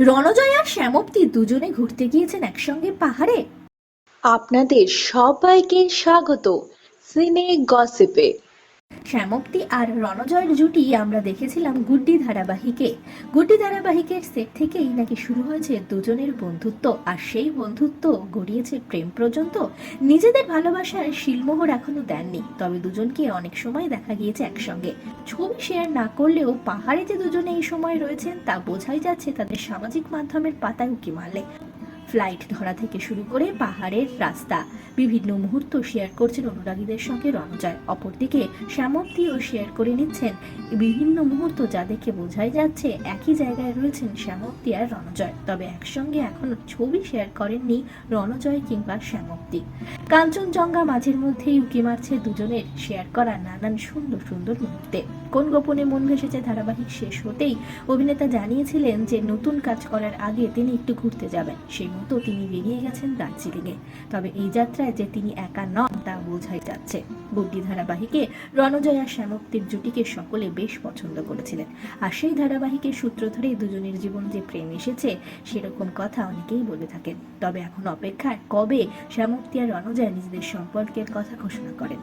রণজয় আর শ্যামপ্তি দুজনে ঘুরতে গিয়েছেন একসঙ্গে পাহাড়ে। আপনাদের সবাইকে স্বাগত। সিনে গসিপে। শ্যামপ্তি আর রণজয়ের জুটি আমরা দেখেছিলাম গুড্ডি ধারাবাহিকে। গুড্ডি ধারাবাহিকের সেট থেকেই নাকি শুরু হয়েছে দুজনের বন্ধুত্ব, আর সেই বন্ধুত্ব গড়িয়েছে প্রেম পর্যন্ত। নিজেদের ভালোবাসার শিলমোহর এখনও দেননি, তবে দুজনকে অনেক সময় দেখা গিয়েছে একসঙ্গে। ছবি শেয়ার না করলেও পাহাড়ে যে দুজনে এই সময় রয়েছেন, তা বোঝাই যাচ্ছে তাদের সামাজিক মাধ্যমের পাতায় উকি মারলে। ফ্লাইট ধরা থেকে শুরু করে পাহাড়ের রাস্তা। বিভিন্ন মুহূর্ত শেয়ার করছেন অনুরাগীদের সঙ্গে রণজয়। অপরদিকে শ্যামপ্তিও শেয়ার করে নিচ্ছেন বিভিন্ন মুহূর্ত যা দেখে বোঝাই যাচ্ছে একই জায়গায় রয়েছেন শ্যামপ্তি আর রণজয়। তবে একসঙ্গে এখনও ছবি শেয়ার করেননি রণজয় কিংবা শ্যামপ্তি কাঞ্চনজঙ্ঘা মাঝের মধ্যেই উকি মারছে দুজনের শেয়ার করা নানান সুন্দর সুন্দর মুহূর্তে। কোন গোপনে মন ভেসেছে ধারাবাহিক শেষ হতেই অভিনেতা জানিয়েছিলেন যে নতুন কাজ করার আগে তিনি একটু ঘুরতে যাবেন। সেই মতো তিনি বেরিয়ে গেছেন দার্জিলিংয়ে। তবে এই যাত্রায় যে তিনি একা নন, তা বোঝাই যাচ্ছে। বুদ্ধি ধারাবাহিকে রণজয় শ্যামক্তির জুটিকে সকলে বেশ পছন্দ করেছিলেন। আর সেই ধারাবাহিকের সূত্র ধরেই দুজনের জীবন যে প্রেম এসেছে, সেরকম কথা অনেকেই বলে থাকেন। তবে এখন অপেক্ষায় কবে শ্যামক্তি আর রণজয় নিজেদের সম্পর্কের কথা ঘোষণা করেন?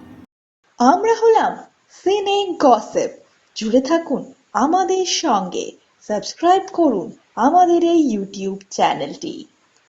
আমরা হলাম সিনে গসিপ জুড়ে থাকুন আমাদের সঙ্গে। সাবস্ক্রাইব করুন আমাদের এই ইউটিউব চ্যানেলটি।